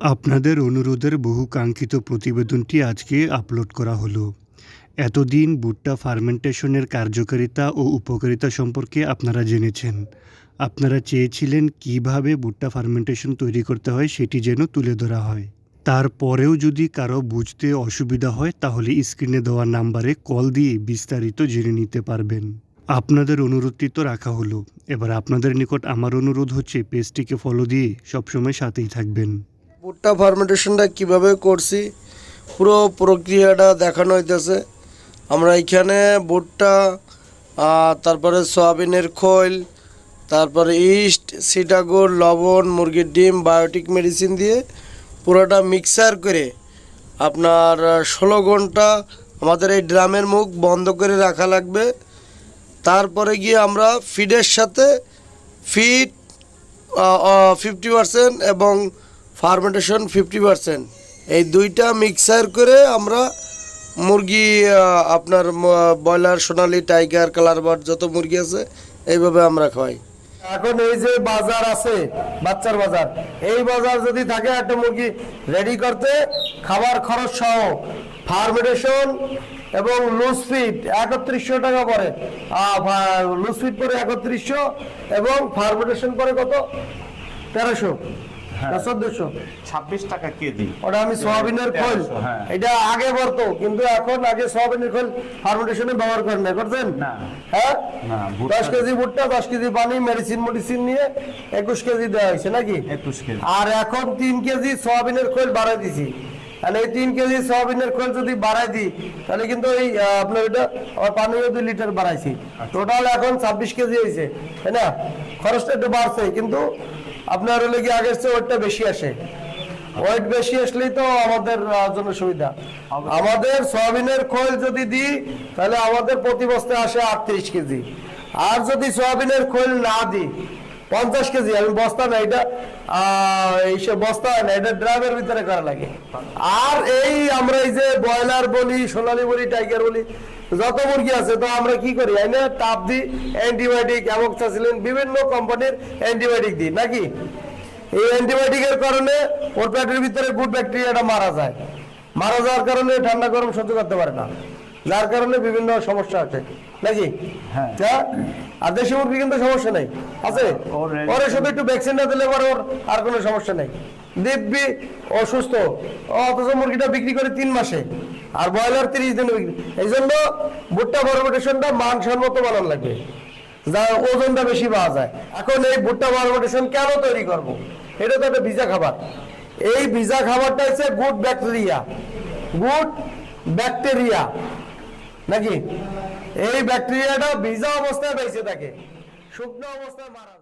আপনাদের অনুরোধের বহু কাঙ্ক্ষিত প্রতিবেদনটি আজকে আপলোড করা হলো। এতদিন ভুট্টা ফার্মেন্টেশনের কার্যকারিতা ও উপকারিতা সম্পর্কে আপনারা জেনেছেন। আপনারা চেয়েছিলেন কীভাবে ভুট্টা ফার্মেন্টেশন তৈরি করতে হয় সেটি যেন তুলে ধরা হয়। তারপরেও যদি কারও বুঝতে অসুবিধা হয়, তাহলে স্ক্রিনে দেওয়া নাম্বারে কল দিয়ে বিস্তারিত জেনে নিতে পারবেন। আপনাদের অনুরোধটি তো রাখা হলো। এবার আপনাদের নিকট আমার অনুরোধ হচ্ছে, পেজটিকে ফলো দিয়ে সবসময় সাথেই থাকবেন। ভুট্টা ফার্মেন্টেশনটা কীভাবে করছি, পুরো প্রক্রিয়াটা দেখানো হইতেছে। আমরা এখানে ভুট্টা তারপরে সয়াবিনের খৈল, তারপরে ইস্ট সিটাগুড় লবণ, মুরগির ডিম, বায়োটিক মেডিসিন দিয়ে পুরোটা মিক্সার করে আপনার ষোলো ঘণ্টা আমাদের এই ড্রামের মুখ বন্ধ করে রাখা লাগবে। তারপরে গিয়ে আমরা ফিডের সাথে ফিড ফিফটি পার্সেন্ট এবং ফার্মেন্টেশন ফিফটি পার্সেন্ট। এই দুইটা মিক্সার করে আমরা মুরগি আপনার broiler, Sonali, tiger colour bird যত মুরগি আছে, এইভাবে আমরা খাওয়াই। এখন এই যে বাজার আছে, বাচ্চার বাজার, এই বাজার যদি থাকে একটা মুরগি রেডি করতে, খাবার খরচ সহ ফার্মেন্টেশন এবং লুজ ফিট একত্রিশশো টাকা পরে লুজ ফিট পরে একত্রিশশো এবং ফার্মেন্টেশন পরে কত? তেরোশো। চোদ্দশো। ছাব্বিশ টাকা কেজি। ওটা আমি সোয়াবিনের খোল। হ্যাঁ। এটা আগে বলতো কিন্তু এখন আগে সোয়াবিনের খোল ফার্মেন্টেশনে ব্যবহার করেন না করছেন? হ্যাঁ? দশ কেজি ভুট্টা দশ কেজি পানি মেডিসিন মেডিসিন নিয়ে একুশ কেজি দেওয়া হয়েছে নাকি? একুশ কেজি। আর এখন তিন কেজি সয়াবিনের খোল বাড়াই দিছি। তাহলে এই তিন কেজি সয়াবিনের খোল যদি বাড়াই দিই তাহলে কিন্তু এই আপনার এটা আমার পানিও দুই লিটার বাড়াইছি। টোটাল এখন ছাব্বিশ কেজি হয়েছে তাই না? খরচটা একটু বাড়ছে কিন্তু আপনার হলে কি আগের চেয়ে ওয়েটটা বেশি আসে। ওয়েট বেশি আসলেই তো আমাদের জন্য সুবিধা। আমাদের সয়াবিনের খোল যদি দিই তাহলে আমাদের প্রতি বস্তায় আসে আটত্রিশ কেজি। আর যদি সয়াবিনের খোল না দিই পঞ্চাশ কেজি, আমি বস্তা না, এটা এইসব বস্তা না, এটা ড্রামের ভিতরে করা লাগে। আর এই আমরা এই যে ব্রয়লার বলি, সোনালি বলি, টাইগার বলি, যত মুরগি আছে, তো আমরা কি করি, এই না, তাপ দিই, অ্যান্টিবায়োটিক অ্যামোক্সাসিলিন বিভিন্ন কোম্পানির অ্যান্টিবায়োটিক দিই, নাকি? এই অ্যান্টিবায়োটিকের কারণে ওর পেটের ভিতরে গুড ব্যাকটেরিয়াটা মারা যায়। মারা যাওয়ার কারণে ঠান্ডা গরম সহ্য করতে পারে না। যার কারণে বিভিন্ন সমস্যা আছে। নাকি? হ্যাঁ। আর দেশি মুরগি কিন্তু সমস্যা নেই। আছে? ওর। শুধু একটু ভ্যাকসিনটা দিলে পরে ওর আর কোনো সমস্যা নেই। দিব্যি অসুস্থ। অথচ মুরগিটা বিক্রি করে তিন মাসে। আর ব্রয়লার তিরিশ দিনে বিক্রি। এই জন্য ভুট্টা ফার্মেন্টেশনটা মানসম্মত বানান লাগবে। যা ওজনটা বেশি পাওয়া যায়। এখন এই ভুট্টা ফার্মেন্টেশন কেন তৈরি করব। এটা তো একটা ভিজা খাবার। এই ভিজা খাবারটা হচ্ছে গুড ব্যাকটেরিয়া। Good bacteria. নাকি? এই ব্যাকটেরিয়াটা ভিজা অবস্থায় বেঁচে তাকে। শুকনো অবস্থায় মারা